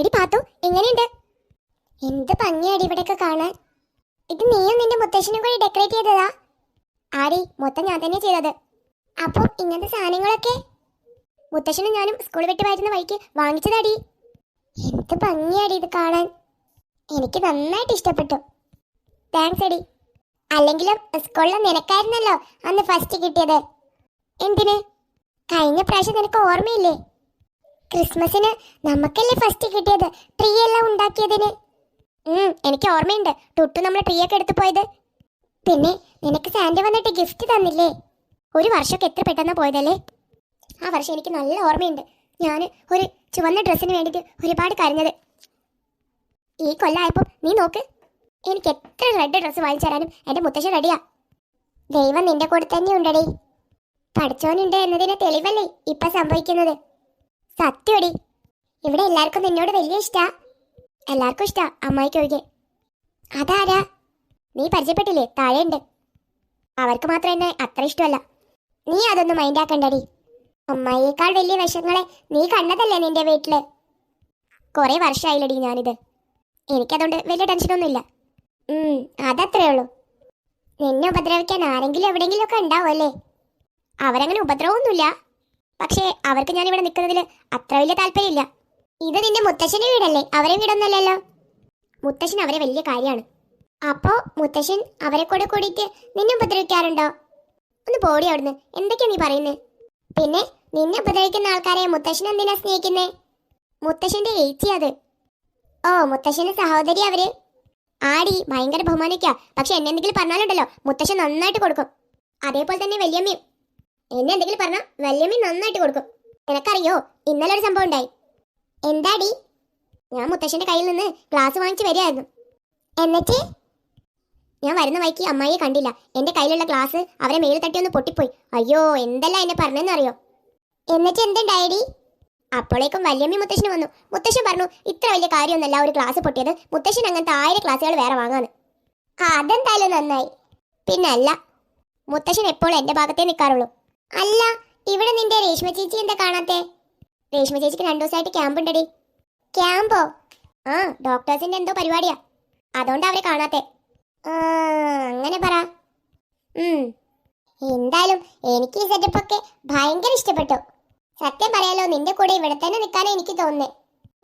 എടി പാത്തു എങ്ങനെയുണ്ട്? എന്ത് ഭംഗിയാടി ഇവിടെയൊക്കെ കാണാൻ. ഇത് നീയും നിന്റെ മുത്തശ്ശനും കൂടി ഡെക്കറേറ്റ് ചെയ്തതാ. ആടി മൊത്തം ഞാൻ തന്നെ ചെയ്തത്. അപ്പോൾ ഇങ്ങനത്തെ സാധനങ്ങളൊക്കെ? മുത്തശ്ശനും ഞാനും സ്കൂൾ വിട്ട് വരുന്ന വഴിക്ക് വാങ്ങിച്ചതാടി. എന്ത് ഭംഗിയാടി ഇത് കാണാൻ. എനിക്ക് നന്നായിട്ട് ഇഷ്ടപ്പെട്ടു. താങ്ക്സ് എടി. അല്ലെങ്കിലും സ്കൂളിൽ നിനക്കായിരുന്നല്ലോ അന്ന് ഫസ്റ്റ് കിട്ടിയത്. എന്തിന്? കഴിഞ്ഞ പ്രാവശ്യം നിനക്ക് ഓർമ്മയില്ലേ? ക്രിസ്മസിന് നമുക്കല്ലേ ഫസ്റ്റ് കിട്ടിയത്? ട്രീ എല്ലാം ഉണ്ടാക്കിയതിന്. എനിക്ക് ഓർമ്മയുണ്ട്. ടുട്ടു നമ്മൾ ട്രീ ഒക്കെ എടുത്തു പോയത്. പിന്നെ നിനക്ക് സാന്റ വന്നിട്ട് ഗിഫ്റ്റ് തന്നില്ലേ? ഒരു വർഷമൊക്കെ എത്ര പെട്ടെന്ന് പോയതല്ലേ? ആ വർഷം എനിക്ക് നല്ല ഓർമ്മയുണ്ട്. ഞാൻ ഒരു ചുവന്ന ഡ്രസ്സിന് വേണ്ടിയിട്ട് ഒരുപാട് കരഞ്ഞത്. ഈ കൊല്ലായപ്പോൾ നീ നോക്ക്. എനിക്ക് എത്ര റെഡ് ഡ്രസ്സ് വാങ്ങിച്ചു തരാനും എന്റെ മുത്തശ്ശി റെഡിയാ ദൈവം നിന്റെ കൂടെ തന്നെ ഉണ്ടടേ പഠിച്ചോനുണ്ട് എന്നതിന് തെളിവല്ലേ ഇപ്പം സംഭവിക്കുന്നത്? സത്യടി. ഇവിടെ എല്ലാവർക്കും നിന്നോട് വലിയ ഇഷ്ടാ. എല്ലാവർക്കും ഇഷ്ടാ അമ്മായിക്ക് ഒഴികെ. അതാരാ? നീ പരിചയപ്പെട്ടില്ലേ? താഴെയുണ്ട്. അവർക്ക് മാത്രം എന്നെ അത്ര ഇഷ്ടമല്ല. നീ അതൊന്നും മൈൻഡാക്കണ്ടടി അമ്മായിയേക്കാൾ വലിയ വിഷങ്ങളെ നീ കണ്ടതല്ലേ നിന്റെ വീട്ടിൽ? കുറെ വർഷമായില്ലടി ഞാനിത്. എനിക്കതുകൊണ്ട് വലിയ ടെൻഷനൊന്നുമില്ല. അതത്രേ ഉള്ളൂ. നിന്നെ ഉപദ്രവിക്കാൻ ആരെങ്കിലും എവിടെയെങ്കിലും ഒക്കെ ഉണ്ടാവുമല്ലേ അവരങ്ങനെ ഉപദ്രവമൊന്നുമില്ല. പക്ഷേ അവർക്ക് ഞാൻ ഇവിടെ നിൽക്കുന്നതിൽ അത്ര വലിയ താല്പര്യമില്ല. ഇത് നിന്റെ മുത്തശ്ശന്റെ വീടല്ലേ? അവരെ വീടൊന്നല്ലല്ലോ. മുത്തശ്ശൻ അവരെ വലിയ കാര്യമാണ്. അപ്പോ മുത്തശ്ശൻ അവരെ കൂടെ കൂടിയിട്ട് നിന്നെ ഉപദ്രവിക്കാറുണ്ടോ? ഒന്ന് പോടി അവിടുന്ന്. എന്തൊക്കെയാ നീ പറയുന്നേ? പിന്നെ നിന്നെ ഉപദ്രവിക്കുന്ന ആൾക്കാരെ മുത്തശ്ശൻ എന്തിനാ സ്നേഹിക്കുന്നേ? മുത്തശ്ശന്റെ ഏച്ചി അത്. ഓ മുത്തശ്ശന്റെ സഹോദരി അവർ. ആടി ഭയങ്കര ബഹുമാനിക്ക. പക്ഷെ എന്നെ എന്തെങ്കിലും പറഞ്ഞാലുണ്ടല്ലോ മുത്തശ്ശൻ നന്നായിട്ട് കൊടുക്കും. അതേപോലെ തന്നെ വല്യമ്മയും. എന്നെ എന്തെങ്കിലും പറഞ്ഞാൽ വല്യമ്മ നന്നായിട്ട് കൊടുക്കും. നിനക്കറിയോ ഇന്നലെ ഒരു സംഭവം ഉണ്ടായി. എന്താടി? ഞാൻ മുത്തശ്ശന്റെ കയ്യിൽ നിന്ന് ഗ്ലാസ് വാങ്ങിച്ചു വരികയായിരുന്നു. എന്നിട്ട്? ഞാൻ വരുന്ന വഴിക്ക് അമ്മായിയെ കണ്ടില്ല. എന്റെ കയ്യിലുള്ള ഗ്ലാസ് അവരെ മേലിൽ തട്ടി ഒന്ന് പൊട്ടിപ്പോയി. അയ്യോ എന്തെല്ലാം എന്നെ പറഞ്ഞെന്ന് അറിയോ? എന്നിട്ട് എന്തുണ്ടായടി? അപ്പോഴേക്കും വല്യമ്മ മുത്തശ്ശന് വന്നു. മുത്തശ്ശൻ പറഞ്ഞു ഇത്ര വലിയ കാര്യമൊന്നല്ല ഒരു ക്ലാസ് പൊട്ടിയത്. മുത്തശ്ശൻ അങ്ങനത്തെ ആയിരം ക്ലാസ്സുകൾ വേറെ വാങ്ങാന്ന്. അതെന്തായാലും നന്നായി. പിന്നല്ല മുത്തശ്ശൻ എപ്പോഴും എന്റെ ഭാഗത്തേ നിൽക്കാറുള്ളൂ. അല്ല ഇവിടെ നിന്റെ രേഷ്മ ചേച്ചി എന്താ കാണാത്തെ? രേഷ്മ ചേച്ചിക്ക് രണ്ടു ദിവസമായിട്ട് ക്യാമ്പ് ഉണ്ടടി. ക്യാമ്പോ ആ ഡോക്ടേഴ്സിന്റെ എന്തോ പരിപാടിയാ. അതുകൊണ്ട് അവരെ കാണാത്തെ. അങ്ങനെ പറ. എന്തായാലും എനിക്ക് ഈ സെറ്റപ്പ് ഒക്കെ ഭയങ്കര ഇഷ്ടപ്പെട്ടു. സത്യം പറയാലോ നിന്റെ കൂടെ ഇവിടെ തന്നെ നിൽക്കാനേ എനിക്ക് തോന്നുന്നേ.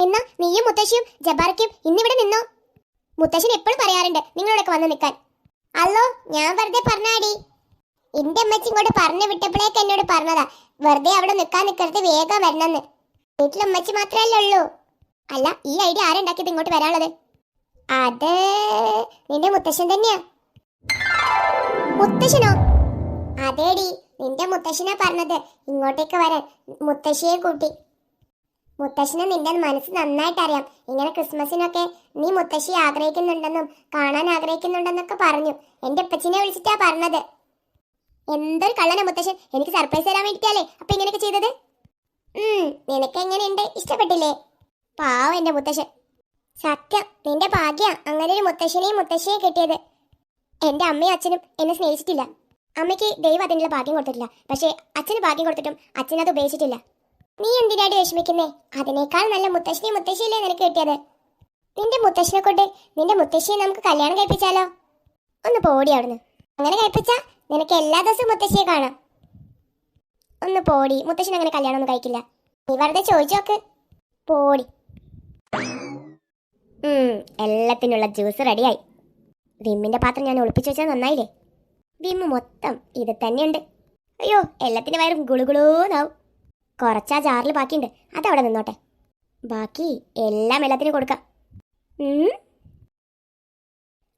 എന്നാ നീയും മുത്തശ്ശിയും ജബാർക്കും ഇന്നിവിടെ നിന്നോ? മുത്തശ്ശൻ എപ്പോഴും പറയാറുണ്ട് നിങ്ങളോടൊക്കെ വന്ന് നിൽക്കാൻ. അല്ലോ ഞാൻ വെറുതെ പറഞ്ഞാടി. എന്റെ അമ്മച്ചി ഇങ്ങോട്ട് പറഞ്ഞു വിട്ടപ്പോഴേക്ക് എന്നോട് പറഞ്ഞതാ വെറുതെ അവിടെ നിൽക്കാൻ നിൽക്കരുത് വേഗം വരണമെന്ന് വീട്ടിൽ അമ്മച്ചി മാത്രമല്ലേ ഉള്ളൂ. അല്ല ഈ ഐഡിയ ആരുണ്ടാക്കിയത് ഇങ്ങോട്ട് വരാനുള്ളത്? അത് നിന്റെ മുത്തശ്ശൻ തന്നെയാ. മുത്തശ്ശനോ? അതേടി നിന്റെ മുത്തശ്ശനാ പറഞ്ഞത്. ഇങ്ങോട്ടേക്ക് വരാൻ. മുത്തശ്ശിയെ കൂട്ടി. മുത്തശ്ശനെ നിന്റെ മനസ്സ് നന്നായിട്ട് അറിയാം ഇങ്ങനെ ക്രിസ്മസിനൊക്കെ നീ മുത്തശ്ശി ആഗ്രഹിക്കുന്നുണ്ടെന്നും കാണാൻ ആഗ്രഹിക്കുന്നുണ്ടെന്നൊക്കെ പറഞ്ഞു. എന്റെ അപ്പച്ചിനെ വിളിച്ചിട്ടാ പറഞ്ഞത്. എന്തൊരു കള്ളന മുത്തശ്ശൻ. എനിക്ക് സർപ്രൈസ് തരാൻ വേണ്ടിട്ടല്ലേ അപ്പൊ ഇങ്ങനെയൊക്കെ ചെയ്തത്? ഉം നിനക്ക് എങ്ങനെയുണ്ട് ഇഷ്ടപ്പെട്ടില്ലേ? പാവം എന്റെ മുത്തശ്ശൻ. സത്യം നിന്റെ ഭാഗ്യ അങ്ങനെ ഒരു മുത്തശ്ശനെയും മുത്തശ്ശിയെ കിട്ടിയത്. എന്റെ അമ്മയും അച്ഛനും എന്നെ സ്നേഹിച്ചിട്ടില്ല. അമ്മയ്ക്ക് ദൈവം അതിനുള്ള ഭാഗ്യം കൊടുത്തിട്ടില്ല. പക്ഷേ അച്ഛന് ഭാഗ്യം കൊടുത്തിട്ടും അച്ഛൻ അത് നീ എന്തിനായിട്ട് വിഷമിക്കുന്നേ? അതിനേക്കാൾ നല്ല മുത്തശ്ശിനെ മുത്തശ്ശിയല്ലേ നിനക്ക് കിട്ടിയത്? നിന്റെ മുത്തശ്ശിനെ കൊണ്ട് നിന്റെ മുത്തശ്ശിയെ നമുക്ക് കല്യാണം കഴിപ്പിച്ചാലോ? ഒന്ന് പോടി അവിടുന്ന്. അങ്ങനെ കഴിപ്പിച്ചാ നിനക്ക് എല്ലാ ദിവസവും മുത്തശ്ശിയെ കാണാം. ഒന്ന് പോടി. മുത്തശ്ശൻ അങ്ങനെ കല്യാണം ഒന്നും കഴിക്കില്ല. നീ വെറുതെ ചോദിച്ചു നോക്ക്. പോടി. എല്ലാത്തിനുള്ള ജ്യൂസ് റെഡിയായി. വിമ്മിന്റെ പാത്രം ഞാൻ ഒളിപ്പിച്ചു വെച്ചാൽ നന്നായില്ലേ? വിമ്മ് മൊത്തം ഇത് തന്നെയുണ്ട്. അയ്യോ എല്ലാത്തിന്റെ വയറും ഗുളുഗുളൂന്നാവും. കുറച്ചാ ജാറിൽ ബാക്കിയുണ്ട്. അതവിടെ നിന്നോട്ടെ. ബാക്കി എല്ലാം എല്ലാത്തിനും കൊടുക്കാം?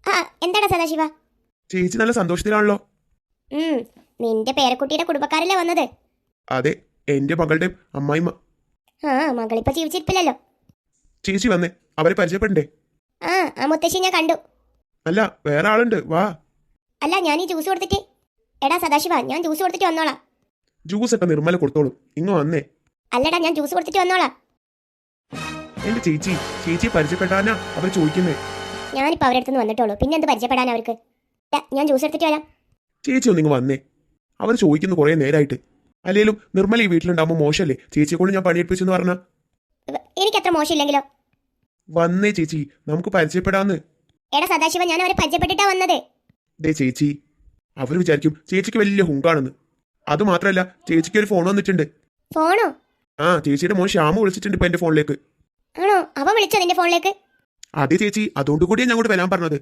ആ എന്താടാ സദാശിവ? ചേച്ചി നല്ല സന്തോഷത്തിലാണല്ലോ. നിന്റെ പേരക്കുട്ടിയുടെ കുടുംബക്കാരല്ലേ വന്നത്? അതെ എന്റെ മകളുടെ അമ്മായിമ്മ. ആ മകളിപ്പോ ജീവിച്ചിരിപ്പില്ലല്ലോ. ചേച്ചി വന്നേ അവരെ പരിചയപ്പെടണ്ടേ? ആ ആ മുത്തശ്ശി ഞാൻ കണ്ടു. അല്ല വേറെ ആളുണ്ട് വാ. അല്ല ഞാൻ ഈ ജ്യൂസ് കൊടുത്തിട്ട്. എടാ സദാശിവ ഞാൻ ജ്യൂസ് കൊടുത്തിട്ട് വന്നോളാം. ജ്യൂസ് ഒക്കെ നിർമ്മല കൊടുത്തോളൂ ഇങ്ങോ വന്നേ. അല്ലടാ ഞാൻ ജ്യൂസ് കൊടുത്തിട്ട് വന്നോളാം. എന്റെ ചേച്ചി ചേച്ചിയെ പരിചയപ്പെടാനാ അവർ ചോദിക്കുന്നേ. ഞാനിപ്പോ അവരുടെ അടുത്ത് വന്നിട്ടുള്ളൂ പിന്നെ എന്ത് പരിചയപ്പെടാൻ അവർക്ക്? ദാ, ഞാൻ ജ്യൂസ് എടുത്തിട്ട് വരാം. ചേച്ചി ഒന്നിങ്ങ് വന്നേ. അവർ ചോദിക്കുന്നു കുറേ നേരായിട്ട്. അല്ലെങ്കിലും നിർമ്മല ഈ വീട്ടിലുണ്ടാകുമ്പോൾ മോശമല്ലേ ചേച്ചിയെ കൊണ്ട് ഞാൻ പണിയെടുപ്പിച്ചെന്ന് പറഞ്ഞ. എനിക്ക് എനിക്കത്ര മോശമില്ലെങ്കിലോ? വന്നേ ചേച്ചി നമുക്ക് പരിചയപ്പെടാന്ന്. എടാ സദാശിവ ഞാൻ അവരെ പരിചയപ്പെട്ടിട്ടാ വന്നത്. ദേ ചേച്ചി അവർ വിചാരിക്കും ചേച്ചിക്ക് വലിയ ഹുങ്കാണെന്ന്. അത് മാത്രല്ല ചേച്ചിക്ക് ഒരു ഫോൺ വന്നിട്ടുണ്ട്. ഫോണോ? ആ ചേച്ചിയുടെ മോൻ ശ്യാമ വിളിച്ചിട്ടുണ്ട് ഇപ്പൊ എന്റെ ഫോണിലേക്ക്. ആണോ? അവൻ വിളിച്ചോ നിന്റെ ഫോണിലേക്ക്? അതെ ചേച്ചി അതുകൊണ്ട് കൂടിയാണ് ഞങ്ങോട്ട് വരാൻ പറഞ്ഞത്.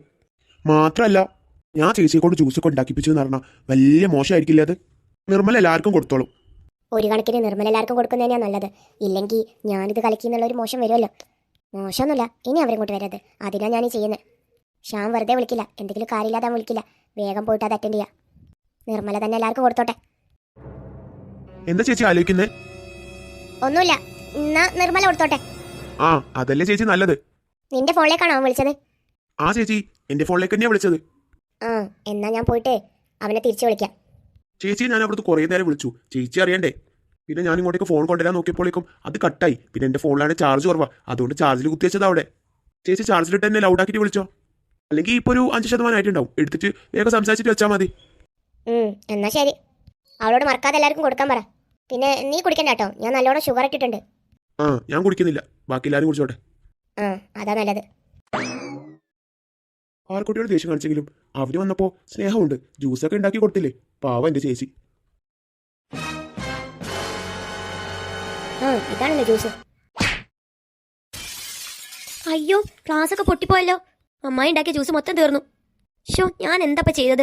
മാത്രമല്ല ഞാൻ ചേച്ചിയെ കൊണ്ട് ജ്യൂസ് ഒക്കെ ഉണ്ടാക്കിപ്പിച്ചു എന്ന് പറഞ്ഞാൽ വലിയ മോശമായിരിക്കില്ല അത്? നിർമ്മല എല്ലാവർക്കും കൊടുത്തോളും. ഒരു കണക്കിന് നിർമ്മല എല്ലാവർക്കും കൊടുക്കുന്നതന്നെയാ നല്ലത്. ഇല്ലെങ്കിൽ ഞാനിത് കളിക്കുന്നുള്ള ഒരു മോശം വരുമല്ലോ. മോശമൊന്നുമില്ല ഇനി അവരും കൊണ്ട് വരരുത്. അതിനാ ഞാൻ ചെയ്യുന്നത് ശ്യാം വെറുതെ വിളിക്കില്ല. എന്തെങ്കിലും കാര്യമില്ലാതെ വിളിക്കില്ല. വേഗം പോയിട്ട് അത് അറ്റൻഡ് ചെയ്യാം. നിർമ്മല തന്നെ എല്ലാവർക്കും കൊടുത്തോട്ടെ. എന്താ ചേച്ചി ആലോചിക്കുന്നേ? ഒന്നുമില്ല. എന്നാ നിർമ്മല കൊടുത്തോട്ടെ. ആ അതല്ലേ ചേച്ചി നല്ലത്. നിന്റെ ഫോണിലേക്കാണോ അവൻ വിളിച്ചത്? ആ ചേച്ചി എന്റെ ഫോണിലേക്ക് തന്നെയാ വിളിച്ചത്. ആ എന്നാ ഞാൻ പോയിട്ട്. അവനെ തിരിച്ചു വിളിക്കാം. ചേച്ചി ഞാൻ അവിടുത്തെ കുറേ നേരം വിളിച്ചു. ചേച്ചി അറിയണ്ടേ? പിന്നെ ഞാൻ ഇങ്ങോട്ടേക്ക് ഫോൺ കൊണ്ടുവരാൻ നോക്കിയപ്പോഴേക്കും അത് കട്ടായി പിന്നെ എന്റെ ഫോണിലാണ് ചാർജ് കുറവാ. അതുകൊണ്ട് ചാർജിൽ കുത്തിവെച്ചത് അവിടെ. ചേച്ചി ചാർജിലിട്ട് എന്നെ ലൗഡാക്കിയിട്ട് വിളിച്ചോ? അല്ലെങ്കിൽ ഇപ്പോൾ ഒരു അഞ്ച് ശതമാനമായിട്ടുണ്ടാവും എടുത്തിട്ട് വേഗം സംസാരിച്ചിട്ട് വെച്ചാൽ മതി. എന്നാ ശരി. അവളോട് മറക്കാതെ എല്ലാവർക്കും കൊടുക്കാൻ പറ. പിന്നെ നീ കുടിക്കണ്ട കേട്ടോ. ഞാൻ നല്ലോണം ഷുഗർ ഇട്ടിട്ടുണ്ട്. ആ ഞാൻ കുടിക്കുന്നില്ല. ബാക്കി എല്ലാവരും കുടിച്ചോട്ടെ. ആ അതാ നല്ലത്. ആർക്കുട്ടിയോട് ദേഷ്യം കാണിച്ചെങ്കിലും അവർ വന്നപ്പോ സ്നേഹമുണ്ട്. ജ്യൂസൊക്കെ ഉണ്ടാക്കി കൊടുത്തില്ലേ? പാവ എന്റെ ചേച്ചി. ജ്യൂസ്. അയ്യോ ക്ലാസ് ഒക്കെ പൊട്ടിപ്പോയല്ലോ. അമ്മായി ഉണ്ടാക്കിയ ജ്യൂസ് മൊത്തം തീർന്നു. ഷോ ഞാൻ എന്താപ്പ ചെയ്തത്?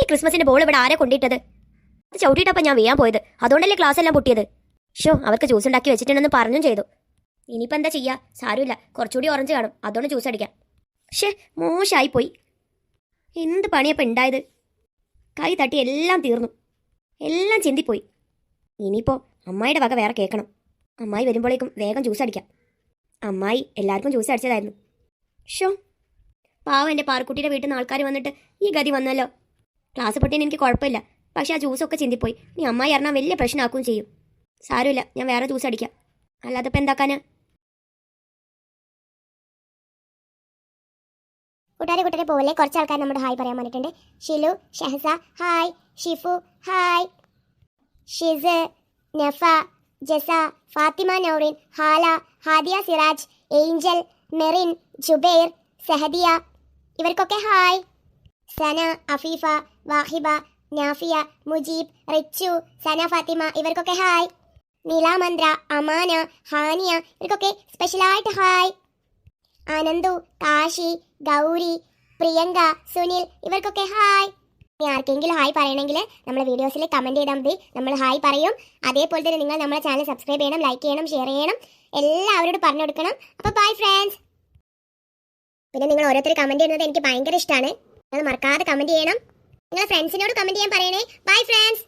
ഈ ക്രിസ്മസിന്റെ ബോൾ ഇവിടെ ആരെ കൊണ്ടിട്ടത്? അത് ചവിട്ടിയിട്ടപ്പോ ഞാൻ വീഴാൻ പോയത്. അതുകൊണ്ടല്ലേ ക്ലാസ് എല്ലാം പൊട്ടിയത്? ഷോ അവർക്ക് ജ്യൂസ് ഉണ്ടാക്കി വെച്ചിട്ടുണ്ടെന്ന് പറഞ്ഞും ചെയ്തു. ഇനിയിപ്പോ എന്താ ചെയ്യാ? സാരമില്ല. കുറച്ചുകൂടി ഓറഞ്ച് കാണും. അതുകൊണ്ട് ജ്യൂസ് അടിക്കാം. ഷേ മോശമായിപ്പോയി എന്ത് പണിയപ്പം ഉണ്ടായത് കൈ തട്ടി എല്ലാം തീർന്നു. എല്ലാം ചിന്തിപ്പോയി. ഇനിയിപ്പോൾ അമ്മായിയുടെ വക വേറെ കേൾക്കണം അമ്മായി വരുമ്പോഴേക്കും വേഗം ജ്യൂസ് അടിക്കാം. അമ്മായി എല്ലാവർക്കും ജ്യൂസ് അടിച്ചതായിരുന്നു. ഷോ പാവം എന്റെ പാറക്കുട്ടിയുടെ വീട്ടിൽ നിന്ന് ആൾക്കാർ വന്നിട്ട് ഈ ഗതി വന്നല്ലോ. ക്ലാസ് പൊട്ടിയതിന് എനിക്ക് കുഴപ്പമില്ല. പക്ഷെ ആ ജ്യൂസൊക്കെ ചിന്തിപ്പോയി. നീ അമ്മായി അറിഞ്ഞാൽ വലിയ പ്രശ്നമാക്കുകയും ചെയ്യും. സാരമില്ല ഞാൻ വേറെ ജ്യൂസ് അടിക്കാം. അല്ലാതെ ഇപ്പം എന്താക്കാനാ? കൂട്ടുകാരെ കൂട്ടുകാരെ പോലെ കുറച്ച് ആൾക്കാർ നമ്മുടെ ഹായ് പറയാൻ വന്നിട്ടുണ്ട്. Shilu Shahasa hi. Shifu hi. Shiz Nafa Jasa Fathima Naurin Hala Hadiya Siraj Angel Merin Jubair Sehadiya. ഇവർക്കൊക്കെ ഹായ്. സന അഫീഫ വാഹിബ നാഫിയ മുജീബ് റിച്ചു സന ഫാത്തിമ ഇവർക്കൊക്കെ ഹായ്. നീലാമന്ദ്ര അമാന ഹാനിയ ഇവർക്കൊക്കെ സ്പെഷ്യലായിട്ട് ഹായ്. അനന്തു കാശി ഗൗരി പ്രിയങ്ക സുനിൽ ഇവർക്കൊക്കെ ഹായ് ആർക്കെങ്കിലും ഹായ് പറയണമെങ്കിൽ നമ്മുടെ വീഡിയോസിൽ കമന്റ് ചെയ്താൽ മതി. നമ്മൾ ഹായ് പറയും. അതേപോലെ തന്നെ നിങ്ങൾ നമ്മുടെ ചാനൽ സബ്സ്ക്രൈബ് ചെയ്യണം ലൈക്ക് ചെയ്യണം ഷെയർ ചെയ്യണം. എല്ലാവരോടും പറഞ്ഞു കൊടുക്കണം. അപ്പോൾ ബൈ ഫ്രണ്ട്സ് പിന്നെ നിങ്ങൾ ഓരോരുത്തർ കമന്റ് ചെയ്യുന്നത് എനിക്ക് ഭയങ്കര ഇഷ്ടമാണ് നിങ്ങൾ മറക്കാതെ കമന്റ് ചെയ്യണം. നിങ്ങളുടെ ഫ്രണ്ട്സിനോട് കമന്റ് ചെയ്യാൻ പറയണേ. Bye friends